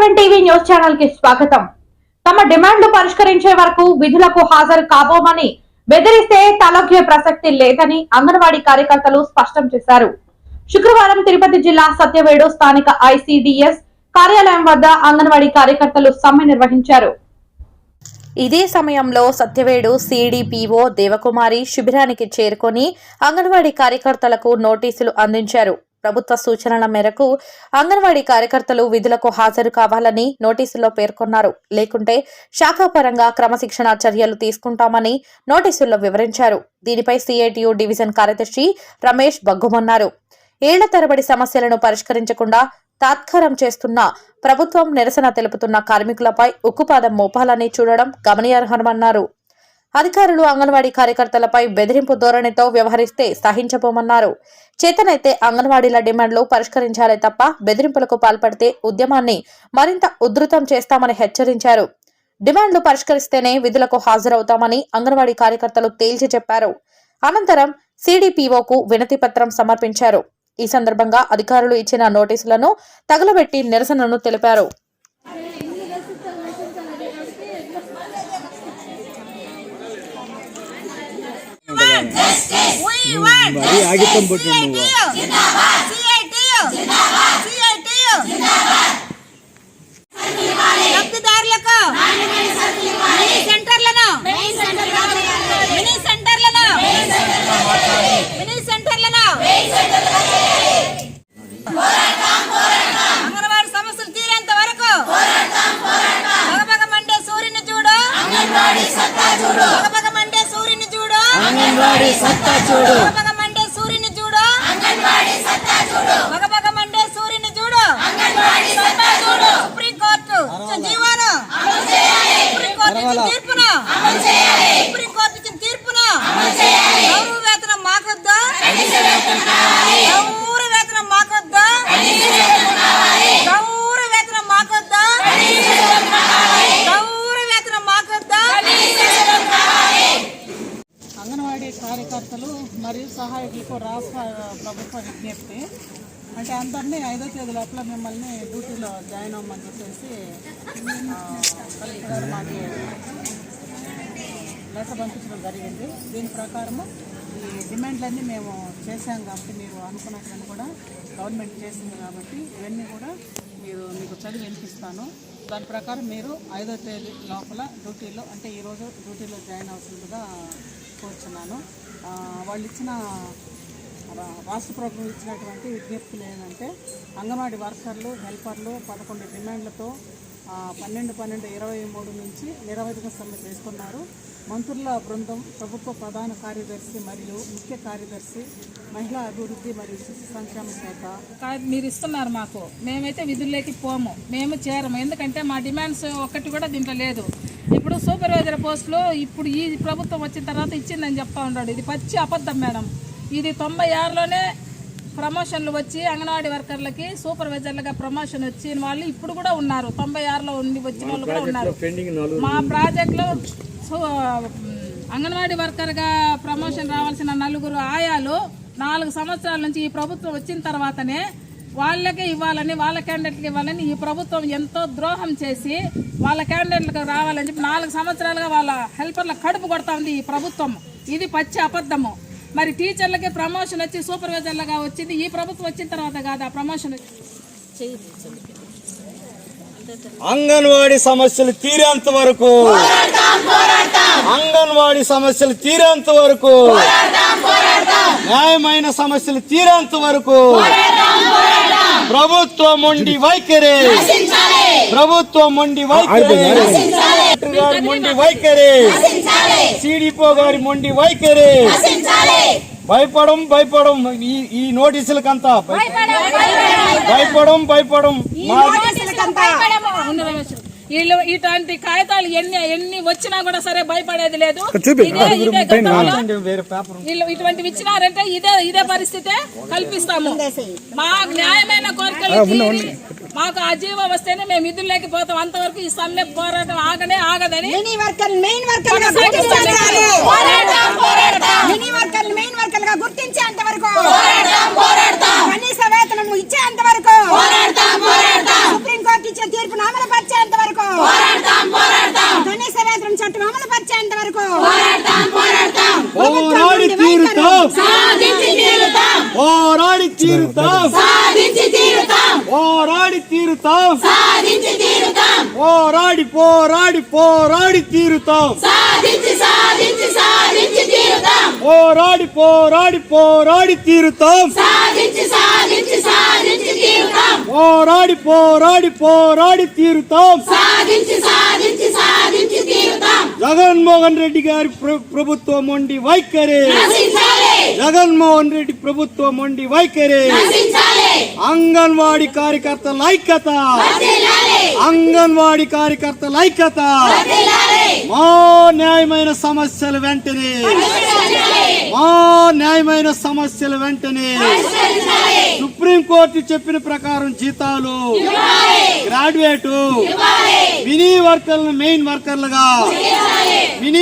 Seven TV news ఛానల్కి స్వాగతం. తమ డిమాండ్లు పరిష్కరించే వరకు విధులకు హాజరు కాబోమని బెదిరిస్తే తలొగ్గే ప్రసక్తి లేదని అంగన్వాడీ కార్యకర్తలు స్పష్టం చేశారు. శుక్రవారం తిరుపతి జిల్లా సత్యవేడు స్థానిక ఐసిడిఎస్ కార్యాలయం వద్ద అంగన్వాడీ కార్యకర్తలు సమ్మె నిర్వహించారు. ఇదే సమయంలో సత్యవేడు సిడిపిఓ దేవకుమారి శిబిరానికి చేరుకొని అంగన్వాడీ కార్యకర్తలకు నోటీసులు అందించారు. ప్రభుత్వ సూచనల మేరకు అంగన్వాడీ కార్యకర్తలు విధులకు హాజరు కావాలని నోటీసుల్లో పేర్కొన్నారు. లేకుంటే శాఖాపరంగా క్రమశిక్షణ చర్యలు తీసుకుంటామని నోటీసుల్లో వివరించారు. దీనిపై సిఐటియు డివిజన్ కార్యదర్శి రమేష్ బగ్గుమన్నారు. ఏళ్ళ తరబడి సమస్యలను పరిష్కరించకుండా తాత్కారం చేస్తున్న ప్రభుత్వం నిరసన తెలుపుతున్న కార్మికులపై ఉక్కుపాదం మోపాలని చూడడం గమనీయార్హమన్నారు అధికారులు అంగన్వాడీ కార్యకర్తలపై బెదిరింపు ధోరణితో వ్యవహరిస్తే సహించబోమన్నారు. చేతనైతే అంగన్వాడీల డిమాండ్లు పరిష్కరించాలే తప్ప బెదిరింపులకు పాల్పడితే ఉద్యమాన్ని మరింత ఉధృతం చేస్తామని హెచ్చరించారు. డిమాండ్లు పరిష్కరిస్తేనే విధులకు హాజరవుతామని అంగన్వాడీ కార్యకర్తలు తేల్చి చెప్పారు. అనంతరం సిడిపిఓకు వినతి పత్రం సమర్పించారు. ఈ సందర్భంగా అధికారులు ఇచ్చిన నోటీసులను తగులబెట్టి నిరసనను తెలిపారు. మరీ ఆగితం పట్టు నువ్వు. లబ్ధిదారులకు మినీ సెంటర్లను. మినీ సెంటర్లను. మినీ సెంటర్లను. అంగన్వాడి సమస్యలు తీరేంత వరకు భగభగ మండే సూర్యుని చూడు. భగభగ మండే సూర్యుని చూడు అంగన్వాడీ సత్తా చూడు. మండే సూర్యుని చూడు. మండే సూర్యుని చూడు. సుప్రీం కోర్టు ఇచ్చిన జీవోను. సుప్రీం కోర్టు ఇచ్చిన తీర్పును. సుప్రీం కోర్టు ఇచ్చిన తీర్పును. గౌరవ వేతనం మాకొద్దు. గౌరవ వేతనం మాకొద్దు. సహాయకులకు రాష్ట్ర ప్రభుత్వ విజ్ఞప్తి అంటే అందరినీ ఐదో తేదీ లోపల మిమ్మల్ని డ్యూటీలో జాయిన్ అవ్వమని చెప్పేసి కలెక్టర్ మాకు లెటర్ పంపించడం జరిగింది. దీని ప్రకారము ఈ డిమాండ్లన్నీ మేము చేశాం కాబట్టి మీరు అనుకున్నట్లని కూడా గవర్నమెంట్ చేసింది కాబట్టి ఇవన్నీ కూడా మీరు మీకు చదివి వినిపిస్తాను. దాని ప్రకారం మీరు ఐదో తేదీ లోపల డ్యూటీలో అంటే ఈరోజు డ్యూటీలో జాయిన్ అవుతుందిగా కోరుచున్నాను. వాళ్ళు ఇచ్చిన రాష్ట్ర ప్రభుత్వం ఇచ్చినటువంటి విజ్ఞప్తులు ఏంటంటే అంగన్వాడీ వర్కర్లు హెల్పర్లు పదకొండు డిమాండ్లతో పన్నెండు పన్నెండు ఇరవై మూడు నుంచి నిరవధిక సమ్మె చేస్తున్నారు మంత్రుల బృందం ప్రభుత్వ ప్రధాన కార్యదర్శి మరియు ముఖ్య కార్యదర్శి మహిళా అభివృద్ధి మరియు శిశు సంక్షేమ శాఖ. కా- మీరు ఇస్తున్నారు మాకు. మేమైతే విధుల్లోకి పోము. మేము చేరము. ఎందుకంటే మా డిమాండ్స్ ఒక్కటి కూడా దీంట్లో లేదు. ఇప్పుడు సూపర్వైజర్ పోస్టులో ఇప్పుడు ఈ ప్రభుత్వం వచ్చిన తర్వాత ఇచ్చిందని చెప్తా ఉన్నాడు. ఇది పచ్చి అబద్ధం మేడం. ఇది తొంభై ఆరులోనే ప్రమోషన్లు వచ్చి అంగన్వాడీ వర్కర్లకి సూపర్వైజర్లుగా ప్రమోషన్ వచ్చిన వాళ్ళు ఇప్పుడు కూడా ఉన్నారు. తొంభై ఆరులో ఉండి వచ్చిన వాళ్ళు కూడా ఉన్నారు. మా ప్రాజెక్ట్లో సో అంగన్వాడీ వర్కర్గా ప్రమోషన్ రావాల్సిన నలుగురు ఆయాలు నాలుగు సంవత్సరాల నుంచి ఈ ప్రభుత్వం వచ్చిన తర్వాతనే వాళ్ళకే ఇవ్వాలని వాళ్ళ క్యాండిడేట్కి ఇవ్వాలని ఈ ప్రభుత్వం ఎంతో ద్రోహం చేసి వాళ్ళ క్యాండిడేట్లకు రావాలని చెప్పి నాలుగు సంవత్సరాలుగా వాళ్ళ హెల్పర్ల కడుపు కొడతా ఉంది ఈ ప్రభుత్వం. ఇది పచ్చి అబద్ధము. మరి టీచర్లకి ప్రమోషన్ వచ్చి సూపర్వైజర్లుగా వచ్చింది. ఈ ప్రభుత్వం వచ్చిన తర్వాత కాదు ఆ ప్రమోషన్ అంగన్వాడి సమస్యలు తీరేంత వరకు. అంగన్వాడి సమస్యలు తీరేంత వరకు. న్యాయమైన సమస్యలు తీరేంత వరకు. ప్రభుత్వం ఉండి వైఖరి. ప్రభుత్వం ఉండి వైఖరి. కలెక్టర్ గారి మొండి వైఖరి. సిడిపో గారి మొండి వైఖరి. భయపడం భయపడం. ఈ ఈ నోటీసులకంతా. భయపడం భయపడం. వీళ్ళు ఇట్లాంటి కాగితాలు ఎన్ని ఎన్ని వచ్చినా కూడా సరే భయపడేది లేదు. ఇదే ఇదే గతంలో వేరే పేపర్. వీళ్ళు ఇటువంటివి ఇచ్చినారంటే ఇదే ఇదే పరిస్థితే కల్పిస్తాము. మా న్యాయమైన కోరికలు మాకు ఆజీవ వస్తేనే మేము విధుల్లోకి పోతాం. అంతవరకు ఈ సమ్మె పోరాటం ఆగనే ఆగదని మినీ వర్కర్ మెయిన్ వర్కర్ పోరాటం మినీ వర్కర్ మెయిన్ వర్కర్గా గుర్తించే అంతవరకు పోరాటం పోరాటం. కనీస తీర్పును అమలు పరిచే అంతవరకు పోరాటం. పోరాటం కనీస వేతనం చట్టం సాధించి తీరుతాం. పోరాడి పోరాడి పోరాడి తీరుతాం పోరాడి పోరాడి పోరాడి తీరుతాం జగన్మోహన్ రెడ్డి గారి ప్ర- ప్రభుత్వం మొండి వైఖరి జగన్మోహన్ రెడ్డి ప్రభుత్వం మొండి వైఖరి. అంగన్వాడి కార్యకర్తల ఐక్యత అంగన్వాడి కార్యకర్తల ఐక్యత మా న్యాయమైన సమస్యలు వెంటనే. మా న్యాయమైన సమస్యలు వెంటనే. సుప్రీంకోర్టు చెప్పిన ప్రకారం జీతాలు. గ్రాడ్యుయేట్. మినీ వర్కర్లను మెయిన్ వర్కర్లుగా. మినీ